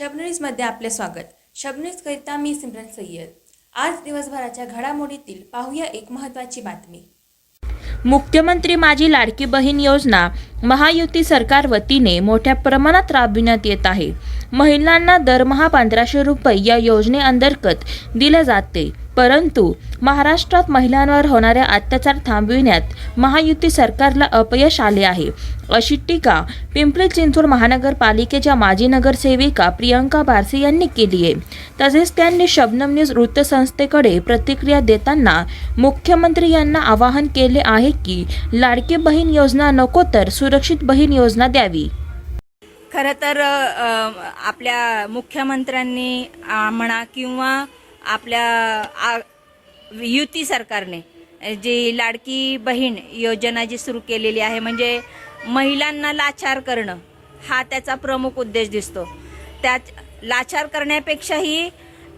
शबनीजमध्ये आपले स्वागत. शबनरीजकरिता मी सिमरन सय्यद. आज दिवसभराच्या घडामोडीतील पाहूया एक महत्त्वाची बातमी. मुख्यमंत्री माझी लाडकी बहीण योजना महायुती सरकार वतीने मोठ्या प्रमाणात राबविण्यात येत आहे. महिलांना दरमहा पंधराशे रुपये या योजनेअंतर्गत दिले जाते. परंतु महाराष्ट्रात महिलांवर होणारे अत्याचार थांबविण्यात महायुती सरकारला अपयश आले आहे. अशी टीका पिंपरी चिंचवड महानगरपालिकेच्या माजी नगरसेविका प्रियंका बारसे यांनी केली आहे. तसेच त्यांनी शबनम न्यूज वृत्तसंस्थेकडे प्रतिक्रिया देताना मुख्यमंत्री यांना आवाहन केले आहे की लाडकी बहीण योजना नको तर सुरक्षित बहीण योजना द्यावी. खरं तर आपल्या मुख्यमंत्र्यांनी म्हणा किंवा आपल्या आ, युती सरकारने जी लाडकी बहीण योजना जी सुरू केलेली आहे म्हणजे महिलांना लाचार करणं हा त्याचा प्रमुख उद्देश दिसतो. त्या लाचार करण्यापेक्षाही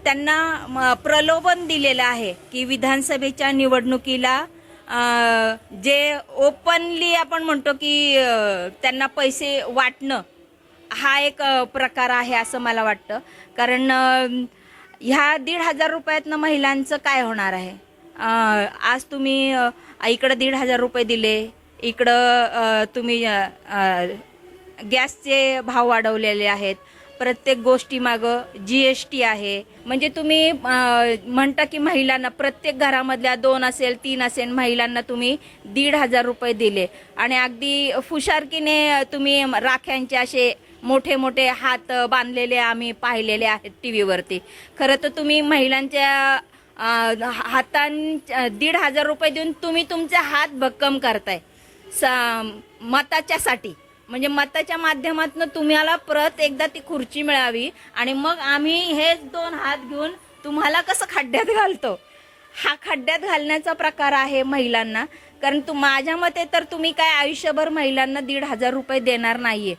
त्यांना म, प्रलोभन दिलेलं आहे की विधानसभेच्या निवडणुकीला जे ओपनली आपण म्हणतो की त्यांना पैसे वाटणं हा एक प्रकार आहे असं मला वाटतं. कारण ह्या दीड हजार रुपयातनं महिलांचं काय होणार आहे? आज तुम्ही इकडं दीड हजार रुपये दिले इकडं तुम्ही गॅसचे भाव वाढवलेले आहेत. प्रत्येक गोष्टीमागं जी एस टी आहे. म्हणजे तुम्ही म्हणता की महिलांना प्रत्येक घरामधल्या दोन असेल तीन असेल महिलांना तुम्ही दीड हजार रुपये दिले. आणि अगदी फुशारकीने तुम्ही राख्यांचे असे मोठे मोठे हात बांधलेले आम्ही पाहिलेले आहेत टी व्हीवरती खरं तर तुम्ही महिलांच्या हातां दीड हजार रुपये देऊन तुम्ही तुमचे हात भक्कम करताय. मताच्यासाठी. म्हणजे मताच्या माध्यमातून तुम्हाला परत एकदा ती खुर्ची मिळावी आणि मग आम्ही हेच दोन हात घेऊन तुम्हाला कसं खड्ड्यात घालतो? हा खड्ड्यात घालण्याचा प्रकार आहे महिलांना. कारण तू माझ्या मते तर तुम्ही काय आयुष्यभर महिलांना दीड हजार रुपये देणार नाहीये.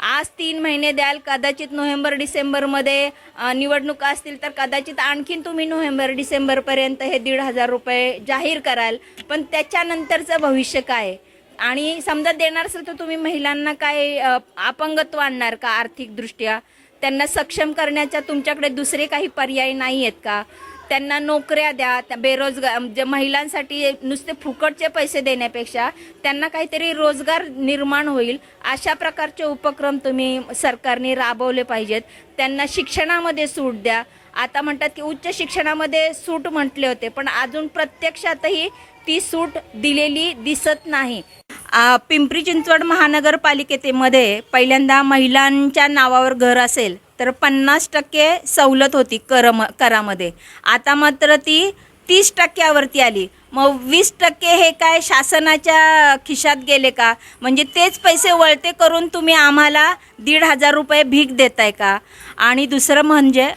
आज तीन महिने द्याल कदाचित नोव्हेंबर डिसेंबरमध्ये निवडणूक निवडणुका असतील तर कदाचित आणखीन तुम्ही नोव्हेंबर डिसेंबरपर्यंत हे दीड हजार रुपये जाहीर कराल. पण त्याच्यानंतरचं भविष्य काय? आणि समजा देणार असेल तर तुम्ही महिलांना काय अपंगत्व आणणार का आर्थिकदृष्ट्या? त्यांना सक्षम करण्याच्या तुमच्याकडे दुसरे काही पर्याय नाही आहेत का? त्यांना नोकऱ्या द्या त्या बेरोजगार जे महिलांसाठी नुसते फुकटचे पैसे देण्यापेक्षा त्यांना काहीतरी रोजगार निर्माण होईल. अशा प्रकारचे उपक्रम तुम्ही सरकारने राबवले पाहिजेत. त्यांना शिक्षणामध्ये सूट द्या. आता म्हणतात की उच्च शिक्षणामध्ये सूट म्हटले होते पण अजून प्रत्यक्षातही ती सूट दिलेली दिसत नाही. पिंपरी चिंचवड महानगरपालिकेमध्ये पहिल्यांदा महिलांच्या नावावर घर असेल. तर पन्नास टक्के सवलत होती कर करामध्ये. आता मात्र ती तीस टक्क्यावरती आली. मग वीस टक्के हे काय शासनाच्या खिशात गेले का? म्हणजे तेच पैसे वळते करून तुम्ही आम्हाला दीड हजार रुपये भीक देताय का? आणि दुसरं म्हणजे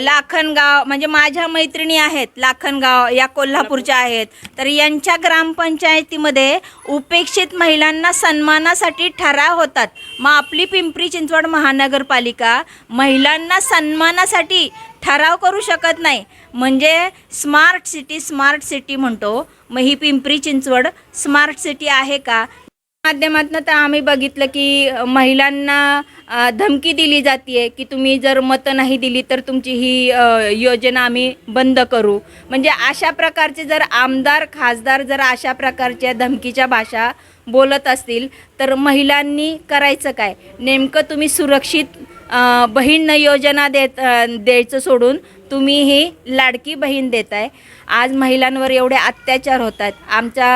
लाखनगाव म्हणजे माझ्या मैत्रिणी आहेत लाखनगाव या कोल्हापूरच्या आहेत. तर यांच्या ग्रामपंचायतीमध्ये उपेक्षित महिलांना सन्मानासाठी ठराव होतात. मग आपली पिंपरी चिंचवड महानगरपालिका महिलांना सन्मानासाठी ठराव करू शकत नाही. म्हणजे स्मार्ट सिटी स्मार्ट सिटी म्हणतो. मग ही पिंपरी चिंचवड स्मार्ट सिटी आहे का? माध्यमातून तर आम्ही बघितलं की महिलांना धमकी दिली जाते की तुम्ही जर मतं नाही दिली तर तुमची ही योजना आम्ही बंद करू. म्हणजे अशा प्रकारचे जर आमदार खासदार जर अशा प्रकारच्या धमकीच्या भाषा बोलत असतील तर महिलांनी करायचं काय? नेमकं तुम्ही सुरक्षित बहीण योजना देत द्यायचं सोडून तुम्ही ही लाडकी बहीण देत आहे आज महिलांवर एवढे अत्याचार होत आहेत आमच्या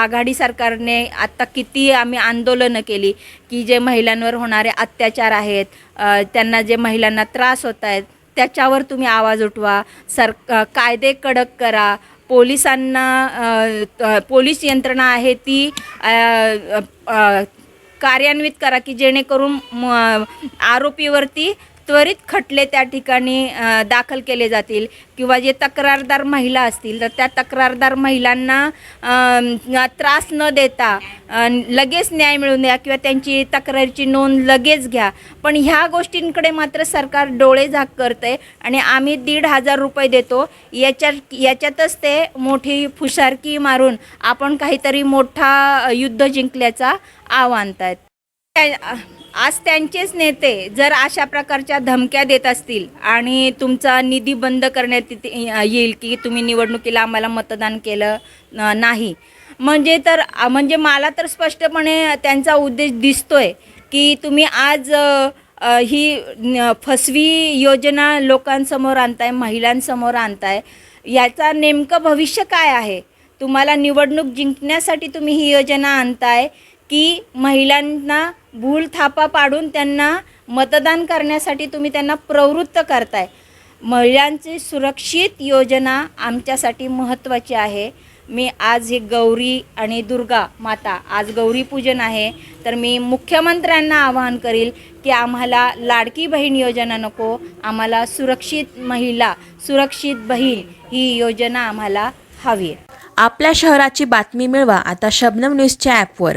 आघाडी सरकारने आत्ता किती आम्ही आंदोलनं केली की जे महिलांवर होणारे अत्याचार आहेत त्यांना जे महिलांना त्रास होत आहेत त्याच्यावर तुम्ही आवाज उठवा. सर कायदे कडक करा. पोलिसांना पोलीस यंत्रणा आहे ती कार्यान्वित करा की जेणेकरून म- आरोपीवरती त्वरित खटले त्या ठिकाणी दाखल केले जातील किंवा जे तक्रारदार महिला असतील तर त्या तक्रारदार महिलांना त्रास न देता लगेच न्याय मिळवून द्या किंवा त्यांची तक्रारीची नोंद लगेच घ्या. पण ह्या गोष्टींकडे मात्र सरकार डोळे झाक करते आणि आम्ही दीड हजार रुपये देतो. याच्या याच्यातच ते मोठी फुशारकी मारून आपण काहीतरी मोठा युद्ध जिंकल्याचा आव आहेत आज त्यांचेच नेते जर अशा प्रकारच्या धमक्या देत असतील आणि तुमचा निधी बंद करण्यात येते- येईल की तुम्ही निवडणुकीला आम्हाला मतदान केलं नाही. म्हणजे तर म्हणजे मला तर स्पष्टपणे त्यांचा उद्देश दिसतोय की तुम्ही आज ही फसवी योजना लोकांसमोर आणताय महिलांसमोर आणताय. याचा नेमकं भविष्य काय आहे? तुम्हाला निवडणूक जिंकण्यासाठी तुम्ही ही योजना आणताय की महिलांना भूल थापा पाडून त्यांना मतदान करण्यासाठी तुम्ही त्यांना प्रवृत्त करताय. महिलांची सुरक्षित योजना आमच्यासाठी महत्त्वाची आहे. मी आज ही गौरी आणि दुर्गा माता आज गौरी पूजन आहे. तर मी मुख्यमंत्र्यांना आवाहन करील की आम्हाला लाडकी बहीण योजना नको आम्हाला सुरक्षित महिला सुरक्षित बहीण ही योजना आम्हाला हवी आहे. आपल्या शहराची बातमी मिळवा आता शबनम न्यूजच्या ॲपवर